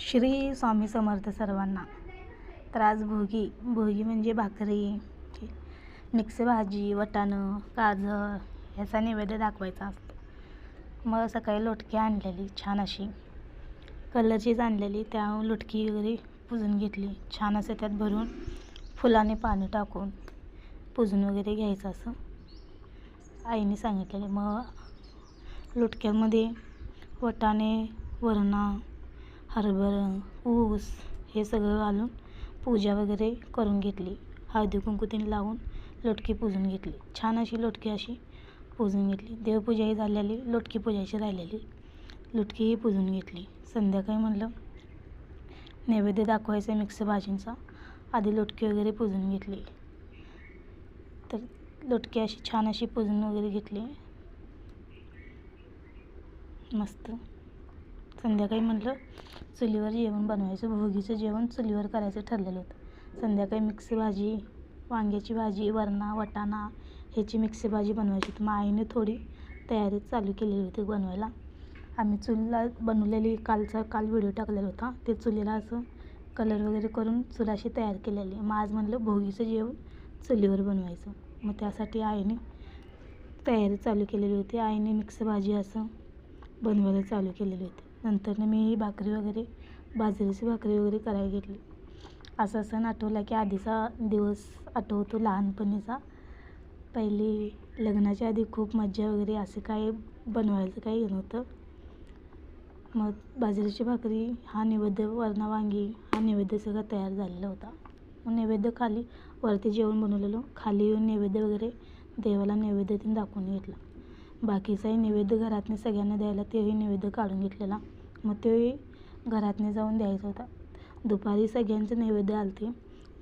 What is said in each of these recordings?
श्री स्वामी समर्थ सर्वांना. तर आज भोगी भोगी म्हणजे भाकरी मिक्स भाजी वटाणं गाजर ह्याचा नैवेद्य दाखवायचा असतो. मग सकाळी लोटकी आणलेली छान अशी. कलरचीच आणलेली त्या लोटकी वगैरे पुजून घेतली. छान असं त्यात भरून फुलाने पाणी टाकून पुजून वगैरे घ्यायचं असं. आईने सांगितलेले मग लोटक्यामध्ये वटाणे वरणा हरभरा ऊस हे सगळं घालून पूजा वगैरे करून घेतली. हळदी कुंकू तीन लावून लोटकी पुजून घेतली. छान अशी लोटकी अशी पुजून घेतली. देवपूजाही झालेली लोटकी पूजायची राहिलेली. लोटकीही पुजून घेतली. संध्याकाळी म्हणलं नैवेद्य दाखवायचं मिक्स भाजींचा. आधी लोटकी वगैरे पुजून घेतली. तर लोटकी अशी छान अशी पुजून वगैरे घेतली. मस्त. संध्याकाळी म्हटलं चुलीवर जेवण बनवायचं भोगीचं जेवण चुलीवर करायचं ठरलेलं होतं. संध्याकाळी मिक्स भाजी वांग्याची भाजी वरणा वटाणा ह्याची मिक्स भाजी बनवायची होती. मग आईने थोडी तयारी चालू केलेली होती बनवायला. आम्ही चुलीला बनवलेली कालचा काल व्हिडिओ टाकलेला होता. ते चुलीला असं कलर वगैरे करून चुलाशी तयार केलेली. मग आज म्हणलं भोगीचं जेवण चुलीवर बनवायचं. मग त्यासाठी आईने तयारी चालू केलेली होती. आईने मिक्स भाजी असं बनवायला चालू केलेली होती. नंतर मी भाकरी वगैरे बाजरीची भाकरी वगैरे करायला घेतली. असा सण आठवला की आधीचा दिवस आठवतो लहानपणीचा. पहिली लग्नाच्या आधी खूप मज्जा वगैरे असं काही बनवायचं काही नव्हतं. मग बाजरीची भाकरी हा नैवेद्य वरणा वांगी हा नैवेद्य सगळा तयार झालेला होता. मग नैवेद्य खाली वरती जेवण बनवलेलं. खाली येऊन नैवेद्य वगैरे देवाला नैवेद्यतेनं दाखवून घेतला. बाकीचाही नैवेद्य घरातने सगळ्यांना द्यायला तेही नैवेद्य काढून घेतलेला. मग तेही घरातने जाऊन द्यायचा होता. दुपारी सगळ्यांचं नैवेद्य आलते.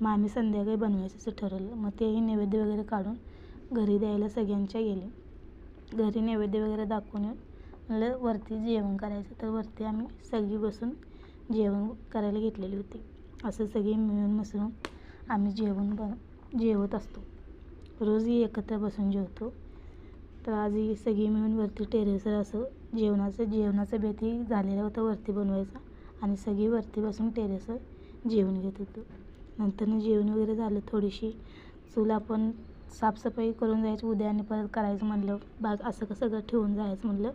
मग आम्ही संध्याकाळी बनवायचं असं ठरवलं. मग तेही नैवेद्य वगैरे काढून घरी द्यायला सगळ्यांच्या गेले. घरी नैवेद्य वगैरे दाखवून येऊन म्हणलं वरती जेवण करायचं. तर वरती आम्ही सगळी बसून जेवण करायला घेतलेली होती. असं सगळी मिळून मिसळून आम्ही जेवण बन जेवत असतो. रोजही एकत्र बसून जेवतो. तर आज ही सगळी मिळून वरती टेरेसवर असं जेवणाचं जेवणाचं बेतही झालेलं होतं वरती बनवायचा आणि सगळी वरती बसून टेरेसवर जेवण घेत होतो. नंतरनं जेवण वगैरे झालं थोडीशी. चूल आपण साफसफाई करून जायची उद्या आणि परत करायचं म्हणलं. बाग असं कसं सगळं ठेवून जायचं म्हणलं.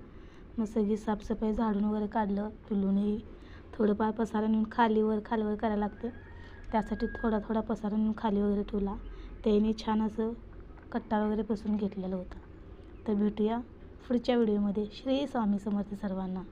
मग सगळी साफसफाई झाडून वगैरे काढलं तुलूनही थोडंफार पसारा नेऊन खालीवर खालीवर करायला लागतं. त्यासाठी थोडा थोडा पसारा नेऊन खाली वगैरे ठेवला. त्याने छान असं कट्टा वगैरे बसून घेतलेलं होतं. तर भेटूया पुढच्या व्हिडिओमध्ये. श्री स्वामी समर्थ सर्वांना.